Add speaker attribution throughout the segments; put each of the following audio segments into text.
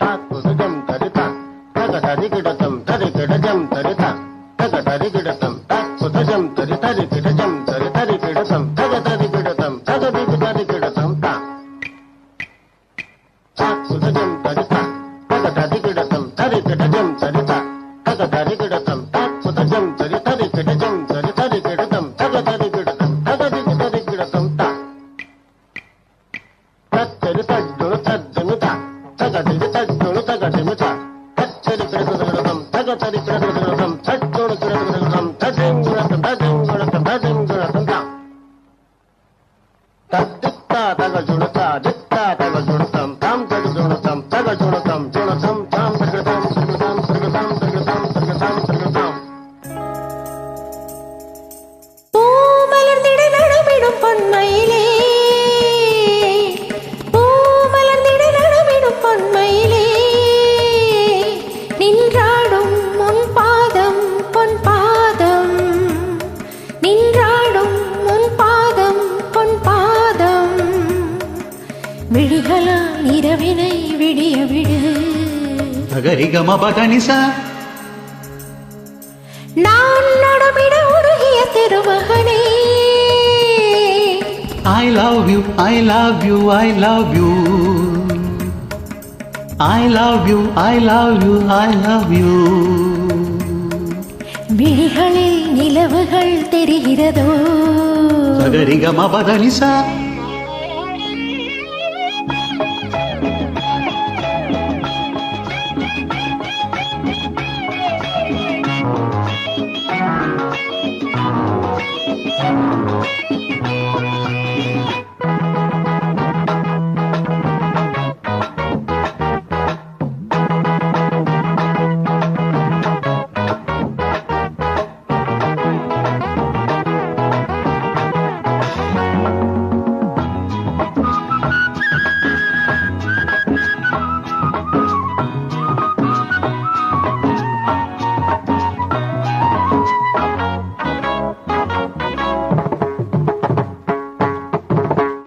Speaker 1: తాత్పుజం తరిత తగ తరిగిడతం తరిగిడజం తరిత తగ తరిగిడతం తాత్పుజం తరి తరిగిడజం తరి తరిగిడతం తగ తరిగిడతం తగ దిగి తరిగిడతం తా. తాత్పుజం తరిత తగ తరిగిడతం తరిగిడజం తరిత తగ
Speaker 2: తరిగిడతం తాత్పుజం తరి తరిగిడజం తరి తరిగిడతం తగ తరిగిడతం తగ దిగి తరిగిడతం తా. తరిత తగటి తగటి తగటి விழிகளால் இரவினை விடிய விடு.
Speaker 3: சகரிகம பதனிச
Speaker 2: நான் நடமிட உருகிய திருமகனே.
Speaker 3: I love you I love you I love you I love you I love you I love you
Speaker 2: விழிகளில் நிலவுகள் தெரிகிறதோ?
Speaker 3: சகரிகம பதனிச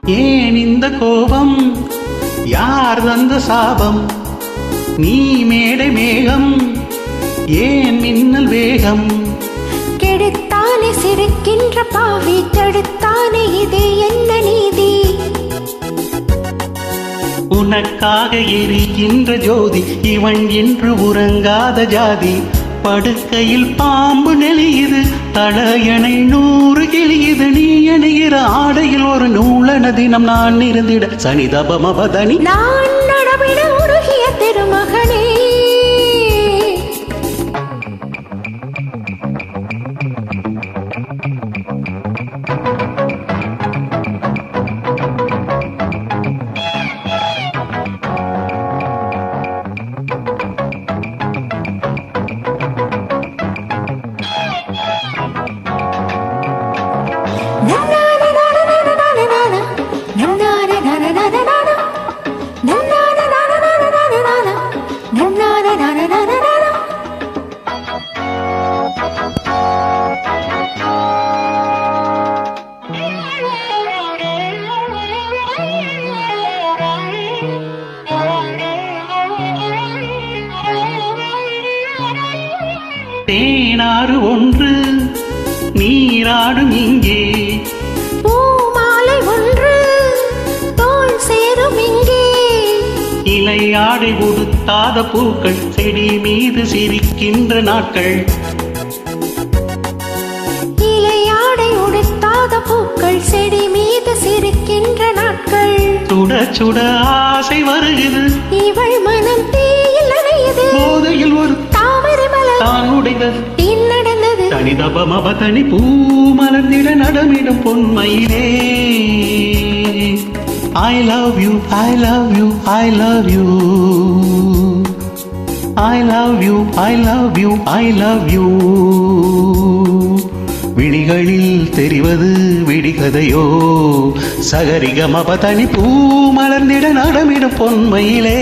Speaker 3: ஏன் இந்த கோபம்? யார் தந்த சாபம்? நீ மேடை மேகம் ஏன் மின்னல் வேகம்?
Speaker 2: கெடுத்தானே சிரிக்கின்ற பாவி தடுத்தானே இது என்ன நீதி?
Speaker 3: உனக்காக எரிகின்ற ஜோதி இவன் என்று உறங்காத ஜாதி. படுக்கையில் பாம்பு நெளியுது தடையணை நூறு கிளியுது தினம் நான் இருந்திட சனிதபமபதனி.
Speaker 2: நான் நடமிட
Speaker 3: தேனாறு ஒன்று நீராடும் இங்கே.
Speaker 2: பூமாலை ஒன்று தோள் சேரும் இங்கே.
Speaker 3: இலையாடை உடுத்தாத பூக்கள் செடி மீது சிரிக்கின்ற நாட்கள்.
Speaker 2: இலையாடை உடுத்தாத பூக்கள் செடி மீது சிரிக்கின்ற நாட்கள்.
Speaker 3: சுட சுட ஆசை வருகிறது.
Speaker 2: இவள் மனம் தீயில்
Speaker 3: தான் உடைந்தது
Speaker 2: பின் நடந்தது.
Speaker 3: தனிதபமப தனி பூ மலர்ந்திட நடமிடும் பொன்மையிலே. I love you I love you I love you I love you I love you I love you விழிகளில் தெரிவது விடிகதையோ? சகரிகமப தனி பூ மலர்ந்திட நடமிடும் பொன்மையிலே.